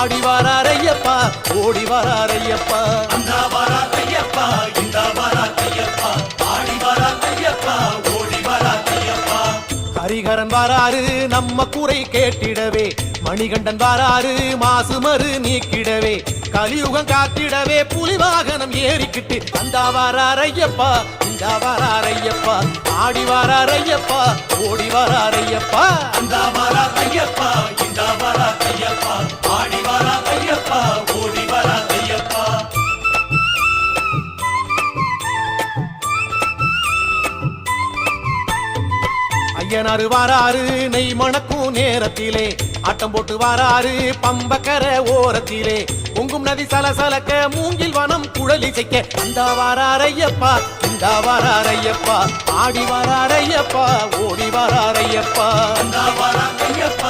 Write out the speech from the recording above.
ஆடி வாராரையப்பா ஓடி வாராரையப்பா அந்த வரா ஐயப்பா இந்த வரா ஐயப்பா. ஆடி வரா ஐயப்பா ஓடி வரா ஐயப்பா. ஹரிகரன் வாராரு நம்ம குறை கேட்டிடவே. மணிகண்டன் வாராரு மாசு மறு நீக்கிடவே. கலியுகம் காத்திடவே புலி வாகனம் ஏறிக்கிட்டு. அந்த வாராரையப்பா இந்த வாராரையப்பா ஆடி வாராரையப்பா ஓடி வாராரையப்பா அந்த ஐயப்பா. ஆடி வரா ஐயப்பா ஓடி வரா ஐயப்பா. ஐயனாரு வாராரு நெய் மணக்கும் நேரத்திலே. ஆட்டம் போட்டு வாராரு பம்பக்கர ஓரத்திலே. பொங்கும் நதி சலசலக்க மூங்கில் வனம் குழலி செய்க்க இந்த வாராரையப்பா இந்த வாராரையப்பா ஆடி வாராரையப்பா ஓடி வாராரையப்பா அந்த வரா ஐயப்பா. இந்த வரா